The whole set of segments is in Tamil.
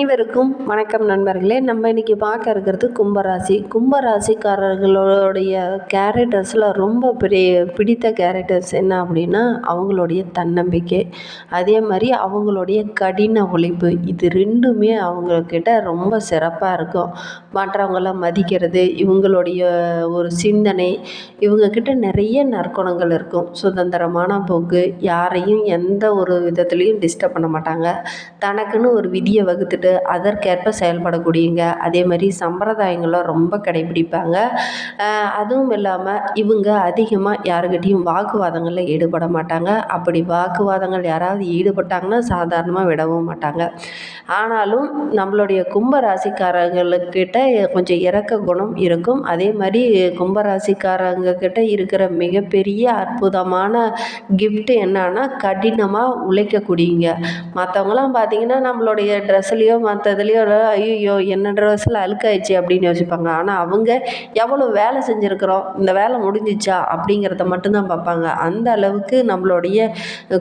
அனைவருக்கும் வணக்கம் நண்பர்களே. நம்ம இன்றைக்கி பார்க்க இருக்கிறது கும்பராசி. கும்பராசிக்காரர்களுடைய கேரக்டர்ஸில் ரொம்ப பெரிய பிடித்த கேரக்டர்ஸ் என்ன அப்படின்னா அவங்களுடைய தன்னம்பிக்கை. அதே மாதிரி அவங்களுடைய கடின உழைப்பு. இது ரெண்டுமே அவங்கக்கிட்ட ரொம்ப சிறப்பாக இருக்கும். மற்றவங்கள மதிக்கிறது இவங்களுடைய ஒரு சிந்தனை இவங்கக்கிட்ட நிறைய நற்குணங்கள் இருக்கும். சுதந்திரமான போக்கு யாரையும் எந்த ஒரு விதத்துலேயும் டிஸ்டர்ப் பண்ண மாட்டாங்க. தனக்குன்னு ஒரு விதியை வகுத்துட்டு அதற்கேற்ப செயல்படக்கூடியங்க அதே மாதிரி சம்பிரதாயங்களை ரொம்ப கடைபிடிப்பாங்க. அதுவும் இல்லாமல் இவங்க அதிகமாக யாருக்கிட்டேயும் வாக்குவாதங்களில் ஈடுபட மாட்டாங்க. அப்படி வாக்குவாதங்கள் யாராவது ஈடுபட்டாங்கன்னா சாதாரணமாக விடவும் மாட்டாங்க. ஆனாலும் நம்மளுடைய கும்ப ராசிக்காரர்களுக்கிட்ட கொஞ்சம் இறக்க குணம் இருக்கும். அதே மாதிரி கும்பராசிக்காரங்க கிட்ட இருக்கிற மிகப்பெரிய அற்புதமான கிஃப்ட்டு என்னன்னா கடினமாக உழைக்கக்கூடியங்க. மற்றவங்களாம் பார்த்திங்கன்னா நம்மளுடைய ட்ரெஸ்லையோ மற்றதுலையோ ஐயோ என்ன ட்ரெஸ்ஸில் அழுக்காயிடுச்சு அப்படின்னு யோசிப்பாங்க. ஆனால் அவங்க எவ்வளோ வேலை செஞ்சுருக்குறோம் இந்த வேலை முடிஞ்சிச்சா அப்படிங்கிறத மட்டும்தான் பார்ப்பாங்க. அந்த அளவுக்கு நம்மளுடைய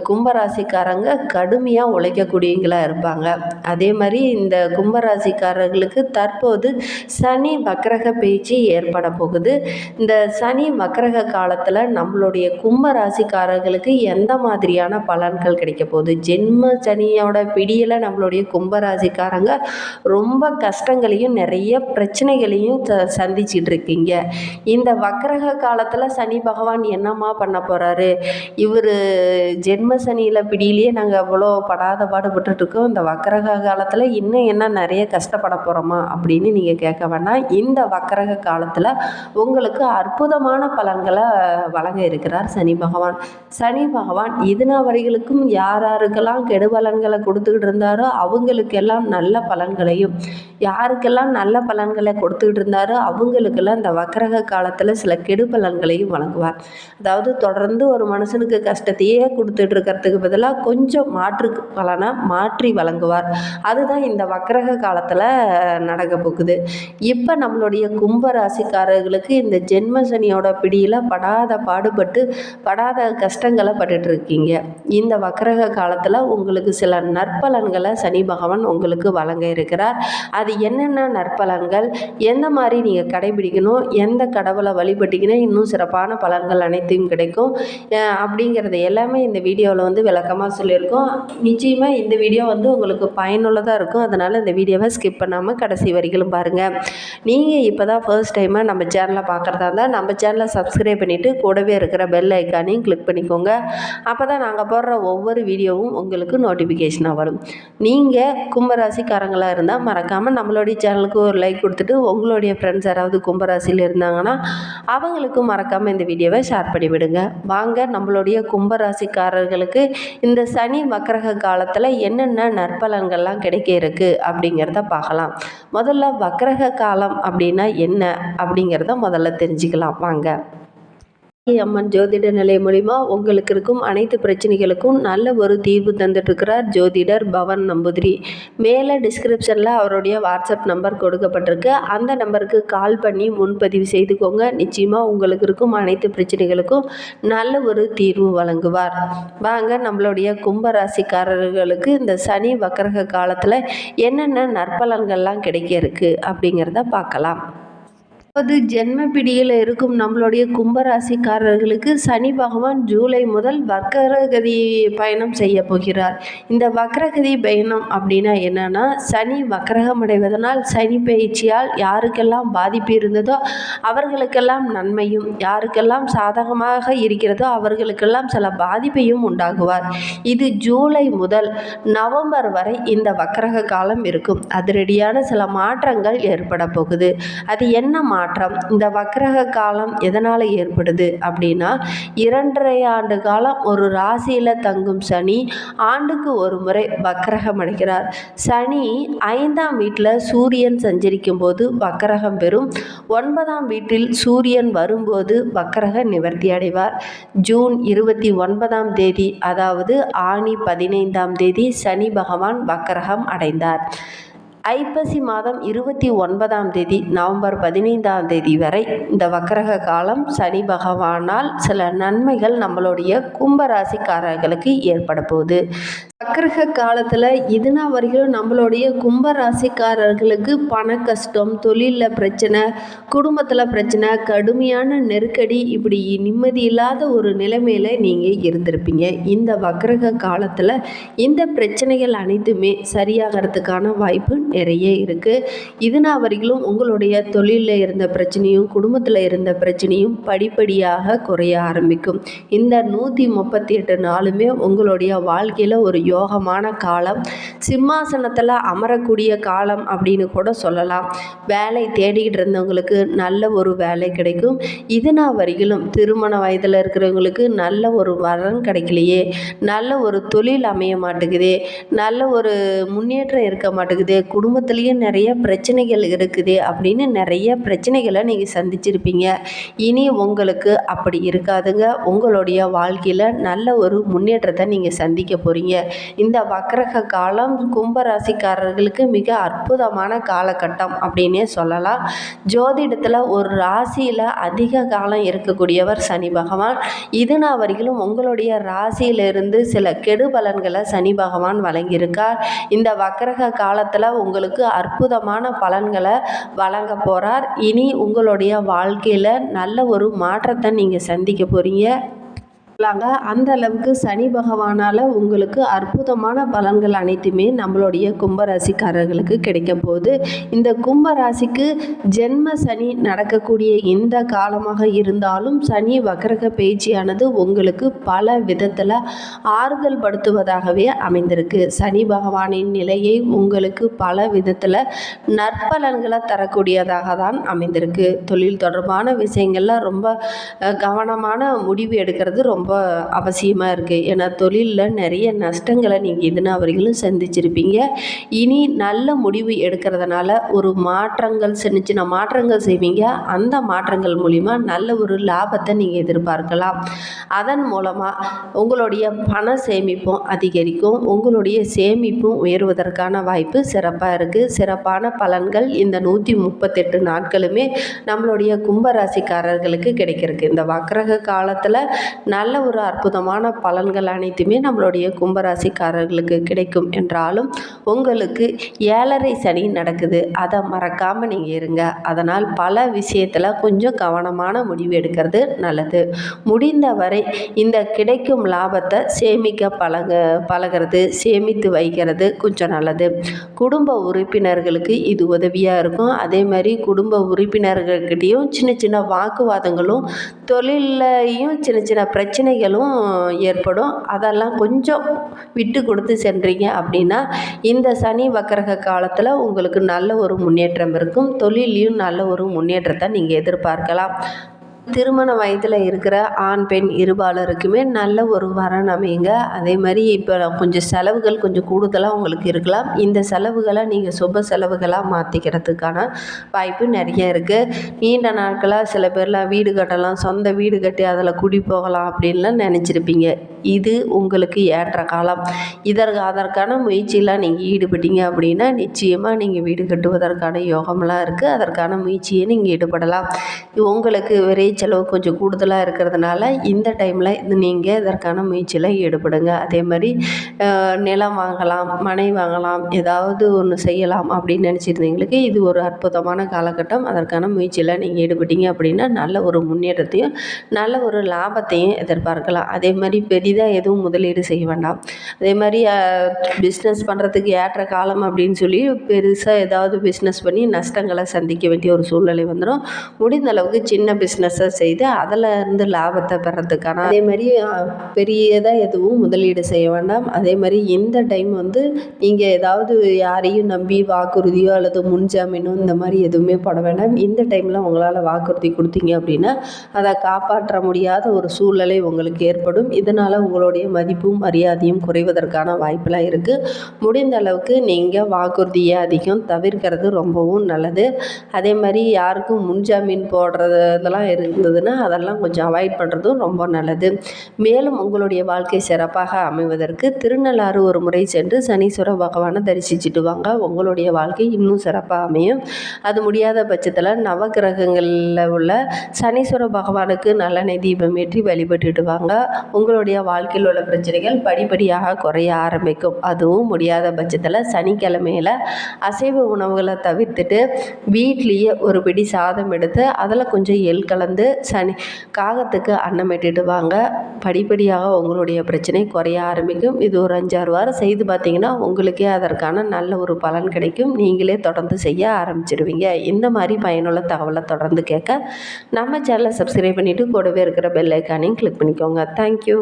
கும்பராசிக்காரங்க கடுமையாக உழைக்கக்கூடியவங்களாக இருப்பாங்க. அதே மாதிரி இந்த கும்பராசிக்காரர்களுக்கு தற்போது சனி வக்கரக பேச்சு ஏற்பட போகுது. இந்த சனி வக்கரக காலத்தில் நம்மளுடைய கும்பராசிக்காரர்களுக்கு எந்த மாதிரியான பலன்கள் கிடைக்க போகுது? ஜென்ம சனியோட பிடியில் நம்மளுடைய கும்பராசிக்காரங்க ரொம்ப கஷ்டங்களையும் நிறைய பிரச்சனைகளையும் ச சந்திச்சிட்டு இருக்கீங்க. இந்த வக்கரக காலத்தில் சனி பகவான் என்னம்மா பண்ண போகிறாரு இவர் ஜென்ம சனியில் பிடியிலேயே நாங்கள் அவ்வளோ படாத பாடுபட்டுருக்கோம் இந்த வக்கரக காலத்தில் இன்னும் என்ன நிறைய கஷ்டப்பட போகிறோமா அப்படின்னு நீங்கள் கேட்க வேணாம் இந்த வக்கரக காலத்தில் உங்களுக்கு அற்புதமான பலன்களை வழங்க இருக்கிறார் சனி பகவான். சனி பகவான் இதுனா வரைகளுக்கும் யார் யாருக்கெல்லாம் கெடு பலன்களை கொடுத்துக்கிட்டு இருந்தாரோ அவங்களுக்கெல்லாம் நல்ல பலன்களையும் யாருக்கெல்லாம் நல்ல பலன்களை கொடுத்துக்கிட்டு இருந்தாரோ அவங்களுக்கெல்லாம் இந்த வக்கரக காலத்தில் சில கெடு பலன்களையும் வழங்குவார். அதாவது தொடர்ந்து ஒரு மனுஷனுக்கு கஷ்டத்தையே கொடுத்துட்டு இருக்கிறதுக்கு பதிலாக கொஞ்சம் மாற்று பலனை மாற்றி வழங்குவார். அதுதான் இந்த வக்கரக காலத்தில் நடக்க போகுது. இப்போ நம்மளுடைய கும்ப ராசிக்காரர்களுக்கு இந்த ஜென்ம சனியோட பிடியில் படாத பாடுபட்டு படாத கஷ்டங்களை பட்டுட்டு இருக்கீங்க இந்த வக்கரக காலத்தில் உங்களுக்கு சில நற்பலன்களை சனி பகவான் உங்களுக்கு வழங்க இருக்கிறார். அது என்னென்ன நற்பலன்கள் எந்த மாதிரி நீங்கள் கடைபிடிக்கணும் எந்த கடவுளை வழிபட்டிங்கன்னா இன்னும் சிறப்பான பலன்கள் அனைத்தையும் கிடைக்கும். அப்படிங்கிறத எல்லாமே இந்த வீடியோவில் வந்து விளக்கமாக சொல்லியிருக்கோம். நிச்சயமாக இந்த வீடியோ வந்து உங்களுக்கு பயனுள்ளதாக இருக்கும். அதனால் இந்த வீடியோவை ஸ்கிப் பண்ணாமல் கடைசி வரிகளும் பாருங்கள் நீங்கள் இப்போ தான் ஃபர்ஸ்ட் டைமாக நம்ம சேனலை பார்க்குறதா இருந்தால் நம்ம சேனலை சப்ஸ்கிரைப் பண்ணிவிட்டு கூடவே இருக்கிற பெல் ஐக்கானையும் கிளிக் பண்ணிக்கோங்க. அப்போ தான் நாங்கள் போடுற ஒவ்வொரு வீடியோவும் உங்களுக்கு நோட்டிஃபிகேஷனாக வரும். நீங்கள் கும்பராசிக்காரங்களாக இருந்தால் மறக்காமல் நம்மளுடைய சேனலுக்கு ஒரு லைக் கொடுத்துட்டு உங்களுடைய ஃப்ரெண்ட்ஸ் யாராவது கும்பராசியில் இருந்தாங்கன்னா அவங்களுக்கும் மறக்காமல் இந்த வீடியோவை ஷேர் பண்ணிவிடுங்க வாங்க நம்மளுடைய கும்பராசிக்காரர்களுக்கு இந்த சனி வக்கரக காலத்தில் என்னென்ன நற்பலன்கள்லாம் கிடைக்க இருக்குது அப்படிங்கிறத பார்க்கலாம். முதல்ல கிரக காலம் அப்படின்னா என்ன அப்படிங்கிறத முதல்ல தெரிஞ்சுக்கலாம். வாங்க. அம்மன் ஜோதிட நிலையம் மூலிமா உங்களுக்கு இருக்கும் அனைத்து பிரச்சனைகளுக்கும் நல்ல ஒரு தீர்வு தந்துட்டுருக்கிறார் ஜோதிடர் பவன் நம்பூதிரி. மேலே டிஸ்கிரிப்ஷனில் அவருடைய வாட்ஸ்அப் நம்பர் கொடுக்கப்பட்டிருக்கு. அந்த நம்பருக்கு கால் பண்ணி முன்பதிவு செய்துக்கோங்க. நிச்சயமாக உங்களுக்கு இருக்கும் அனைத்து பிரச்சனைகளுக்கும் நல்ல ஒரு தீர்வு வழங்குவார். வாங்க நம்மளுடைய கும்பராசிக்காரர்களுக்கு இந்த சனி வக்கரக காலத்தில் என்னென்ன நற்பலன்கள்லாம் கிடைக்க இருக்குது அப்படிங்கிறத பார்க்கலாம். அது ஜென்ம பிடியில் இருக்கும் நம்மளுடைய கும்பராசிக்காரர்களுக்கு சனி பகவான் ஜூலை முதல் வக்கரகதி பயணம் செய்ய போகிறார். இந்த வக்கரகதி பயணம் அப்படின்னா என்னன்னா சனி வக்கரகம் அடைவதனால் சனி பயிற்சியால் யாருக்கெல்லாம் பாதிப்பு இருந்ததோ அவர்களுக்கெல்லாம் நன்மையும் யாருக்கெல்லாம் சாதகமாக இருக்கிறதோ அவர்களுக்கெல்லாம் சில பாதிப்பையும் உண்டாகுவார். இது ஜூலை முதல் நவம்பர் வரை இந்த வக்கரக காலம் இருக்கும். அதிரடியான சில மாற்றங்கள் ஏற்பட போகுது. அது என்ன மாற்றம்? மாற்றம் இந்த வக்ரக காலம் எதனால் ஏற்படுது அப்படின்னா இரண்டரை ஆண்டு காலம் ஒரு ராசியில் தங்கும் சனி ஆண்டுக்கு ஒரு முறை வக்கரகம் அடைகிறார். சனி ஐந்தாம் வீட்டில் சூரியன் சஞ்சரிக்கும் போது வக்கரகம் பெறும். ஒன்பதாம் வீட்டில் சூரியன் வரும்போது வக்கரக நிவர்த்தி அடைவார். ஜூன் இருபத்தி ஒன்பதாம் தேதி அதாவது ஆணி பதினைந்தாம் தேதி சனி பகவான் வக்கரகம் அடைந்தார். ஐப்பசி மாதம் இருபத்தி ஒன்பதாம் தேதி நவம்பர் பதினைந்தாம் தேதி வரை இந்த வக்கரக காலம் சனி பகவானால் சில நன்மைகள் நம்மளுடைய கும்பராசிக்காரர்களுக்கு ஏற்பட போகுது. வக்கரக காலத்தில் இதுனா வரைக்கும் நம்மளுடைய கும்பராசிக்காரர்களுக்கு பண கஷ்டம் தொழிலில் பிரச்சனை குடும்பத்தில் பிரச்சனை கடுமையான நெருக்கடி இப்படி நிம்மதி இல்லாத ஒரு நிலைமையில் நீங்கள் இருந்திருப்பீங்க. இந்த வக்கரக காலத்தில் இந்த பிரச்சனைகள் அனைத்துமே சரியாகிறதுக்கான வாய்ப்பு நிறைய இருக்குது இதுனா வரைக்கும் உங்களுடைய தொழிலில் இருந்த பிரச்சனையும் குடும்பத்தில் இருந்த பிரச்சனையும் படிப்படியாக குறைய ஆரம்பிக்கும். இந்த நூற்றி முப்பத்தி எட்டு நாளுமே உங்களுடைய வாழ்க்கையில் ஒரு யோகமான காலம். சிம்மாசனத்தில் அமரக்கூடிய காலம் அப்படின்னு கூட சொல்லலாம். வேலை தேடிக்கிட்டு இருந்தவங்களுக்கு நல்ல ஒரு வேலை கிடைக்கும். இதுனா வரையிலும் திருமண வயதில் இருக்கிறவங்களுக்கு நல்ல ஒரு வரன் கிடைக்கலையே. நல்ல ஒரு தொழில் அமைய மாட்டேங்குதே. நல்ல ஒரு முன்னேற்றம் இருக்க மாட்டேங்குது. குடும்பத்துலேயும் நிறைய பிரச்சனைகள் இருக்குது அப்படின்னு நிறைய பிரச்சனைகளை நீங்கள் சந்திச்சிருப்பீங்க. இனி உங்களுக்கு அப்படி இருக்காதுங்க. உங்களுடைய வாழ்க்கையில் நல்ல ஒரு முன்னேற்றத்தை நீங்கள் சந்திக்க போகிறீங்க இந்த வக்கரக காலம் கும்பராசிக்காரர்களுக்கு மிக அற்புதமான காலகட்டம் அப்படின்னே சொல்லலாம். ஜோதிடத்தில் ஒரு ராசியில் அதிக காலம் இருக்கக்கூடியவர் சனி பகவான். இதுனா வரையிலும் உங்களுடைய ராசியிலிருந்து சில கெடு பலன்களை சனி பகவான் வழங்கியிருக்கார். இந்த வக்கரக காலத்தில் உங்களுக்கு அற்புதமான பலன்களை வழங்க போகிறார் இனி உங்களுடைய வாழ்க்கையில் நல்ல ஒரு மாற்றத்தை நீங்கள் சந்திக்க போகிறீங்க சொல்லாங்க அந்த அளவுக்கு சனி பகவானால் உங்களுக்கு அற்புதமான பலன்கள் அனைத்துமே நம்மளுடைய கும்பராசிக்காரர்களுக்கு கிடைக்க போகுது. இந்த கும்பராசிக்கு ஜென்ம சனி நடக்கக்கூடிய இந்த காலமாக இருந்தாலும் சனி வக்கரக பேச்சியானது உங்களுக்கு பல விதத்தில் ஆறுதல் படுத்துவதாகவே அமைந்திருக்கு. சனி பகவானின் நிலையை உங்களுக்கு பல விதத்தில் நற்பலன்களை தரக்கூடியதாக தான் அமைந்திருக்கு. தொழில் தொடர்பான விஷயங்கள்ல ரொம்ப கவனமான முடிவு எடுக்கிறது ரொம்ப அவசியமாக இருக்குது ஏன்னா தொழிலில் நிறைய நஷ்டங்களை நீங்கள் இதுனா வரைக்கும் சந்திச்சிருப்பீங்க. இனி நல்ல முடிவு எடுக்கிறதுனால ஒரு மாற்றங்கள் சின்ன சின்ன மாற்றங்கள் செய்வீங்க. அந்த மாற்றங்கள் மூலிமா நல்ல ஒரு லாபத்தை நீங்கள் எதிர்பார்க்கலாம். அதன் மூலமாக உங்களுடைய பண சேமிப்பும் அதிகரிக்கும். உங்களுடைய சேமிப்பும் உயர்வதற்கான வாய்ப்பு சிறப்பாக இருக்குது சிறப்பான பலன்கள் இந்த நூற்றி முப்பத்தெட்டு நாட்களுமே நம்மளுடைய கும்பராசிக்காரர்களுக்கு கிடைக்கிறதுக்கு. இந்த வக்கரக காலத்தில் நல்ல ஒரு அற்புதமான பலன்கள் அனைத்துமே நம்மளுடைய கும்பராசிக்காரர்களுக்கு கிடைக்கும் என்றாலும் உங்களுக்கு ஏழரை சனி நடக்குது. அதை மறக்காமல் நீங்கள் இருங்க. அதனால் பல விஷயத்தில் கொஞ்சம் கவனமான முடிவு எடுக்கிறது நல்லது. முடிந்தவரை இந்த கிடைக்கும் லாபத்தை சேமிக்க பழக பழகிறது சேமித்து வைக்கிறது கொஞ்சம் நல்லது. குடும்ப உறுப்பினர்களுக்கு இது உதவியாக இருக்கும். அதே மாதிரி குடும்ப உறுப்பினர்கள்கிட்டேயும் சின்ன சின்ன வாக்குவாதங்களும் தொழில்லையும் சின்ன சின்ன பிரச்சனை பிரச்சனைகளும் ஏற்படும். அதெல்லாம் கொஞ்சம் விட்டு கொடுத்து சென்றீங்க அப்படின்னா இந்த சனி வக்கரக காலத்தில் உங்களுக்கு நல்ல ஒரு முன்னேற்றம் இருக்கும். தொழிலையும் நல்ல ஒரு முன்னேற்றத்தை நீங்கள் எதிர்பார்க்கலாம். திருமண வயதில் இருக்கிற ஆண் பெண் இருபாலருக்குமே நல்ல ஒரு வரன் அமையுங்க. அதே மாதிரி இப்போ கொஞ்சம் செலவுகள் கொஞ்சம் கூடுதலாக உங்களுக்கு இருக்கலாம். இந்த செலவுகளை நீங்கள் சுப செலவுகளாக மாற்றிக்கிறதுக்கான வாய்ப்பு நிறைய இருக்குது நீண்ட நாட்களாக சில பேர்லாம் வீடு கட்டலாம் சொந்த வீடு கட்டி அதில் குடி போகலாம் அப்படின்லாம் நினச்சிருப்பீங்க. இது உங்களுக்கு ஏற்ற காலம். இதற்கு அதற்கான முயற்சியெலாம் நீங்கள் ஈடுபட்டீங்க அப்படின்னா நிச்சயமாக நீங்கள் வீடு கட்டுவதற்கான யோகமெல்லாம் இருக்குது அதற்கான முயற்சியை நீங்கள் ஈடுபடலாம். உங்களுக்கு விரை செலவு கொஞ்சம் கூடுதலாக இருக்கிறதுனால இந்த டைமில் இது நீங்கள் இதற்கான முயற்சியில் ஈடுபடுங்க. அதே மாதிரி நிலம் வாங்கலாம் மனை வாங்கலாம் ஏதாவது ஒன்று செய்யலாம் அப்படின்னு நினச்சிருந்தீங்களுக்கு இது ஒரு அற்புதமான காலகட்டம். அதற்கான முயற்சியில் நீங்கள் ஈடுபட்டீங்க அப்படின்னா நல்ல ஒரு முன்னேற்றத்தையும் நல்ல ஒரு லாபத்தையும் எதிர்பார்க்கலாம். அதே மாதிரி பெரிதாக எதுவும் முதலீடு செய்ய வேண்டாம். அதே மாதிரி பிஸ்னஸ் பண்ணுறதுக்கு ஏற்ற காலம் அப்படின்னு சொல்லி பெருசாக ஏதாவது பிஸ்னஸ் பண்ணி நஷ்டங்களை சந்திக்க வேண்டிய ஒரு சூழ்நிலை வந்துடும் முடிந்த அளவுக்கு சின்ன பிஸ்னஸை செய்து அதில் இருந்து லாபத்தை பெறத்துக்கான அதே மாதிரி பெரியதாக எதுவும் முதலீடு செய்ய வேண்டாம். அதே மாதிரி இந்த டைம் வந்து நீங்கள் ஏதாவது யாரையும் நம்பி வாக்குறுதியோ அல்லது முன்ஜாமீனோ இந்த மாதிரி எதுவுமே போட வேண்டாம். இந்த டைமில் உங்களால் வாக்குறுதி கொடுத்தீங்க அப்படின்னா அதை காப்பாற்ற முடியாத ஒரு சூழ்நிலை உங்களுக்கு ஏற்படும். இதனால் உங்களுடைய மதிப்பும் மரியாதையும் குறைவதற்கான வாய்ப்பெலாம் இருக்குது முடிந்த அளவுக்கு நீங்கள் வாக்குறுதியை அதிகம் தவிர்க்கிறது ரொம்பவும் நல்லது. அதே மாதிரி யாருக்கும் முன்ஜாமீன் போடுறது இதெல்லாம் இருந்ததுன்னா அதெல்லாம் கொஞ்சம் அவாய்ட் பண்ணுறதும் ரொம்ப நல்லது. மேலும் உங்களுடைய வாழ்க்கை சிறப்பாக அமைவதற்கு திருநள்ளாறு ஒரு முறை சென்று சனீஸ்வர பகவானை தரிசிச்சுட்டு வாங்க. உங்களுடைய வாழ்க்கை இன்னும் சிறப்பாக அமையும். அது முடியாத பட்சத்தில் நவகிரகங்களில் உள்ள சனீஸ்வர பகவானுக்கு நல்லெண்ணெய் தீபம் ஏற்றி வழிபட்டுட்டு வாங்க. உங்களுடைய வாழ்க்கையில் உள்ள பிரச்சனைகள் படிப்படியாக குறைய ஆரம்பிக்கும். அதுவும் முடியாத பட்சத்தில் சனிக்கிழமையில் அசைவ உணவுகளை தவிர்த்துட்டு வீட்லேயே ஒரு பிடி சாதம் எடுத்து அதில் கொஞ்சம் எள் கலந்து வந்து சனி காகத்துக்கு அன்னம் இட்டுட்டு வாங்க படிப்படியாக உங்களுடைய பிரச்சனை குறைய ஆரம்பிக்கும். இது ஒரு அஞ்சாறு வாரம் செய்து பார்த்தீங்கன்னா உங்களுக்கே அதற்கான நல்ல ஒரு பலன் கிடைக்கும். நீங்களே தொடர்ந்து செய்ய ஆரம்பிச்சிடுவீங்க. இந்த மாதிரி பயனுள்ள தகவலை தொடர்ந்து கேட்க நம்ம சேனலை சப்ஸ்கிரைப் பண்ணிவிட்டு கூடவே இருக்கிற பெல் ஐக்கானையும் கிளிக் பண்ணிக்கோங்க. தேங்க்யூ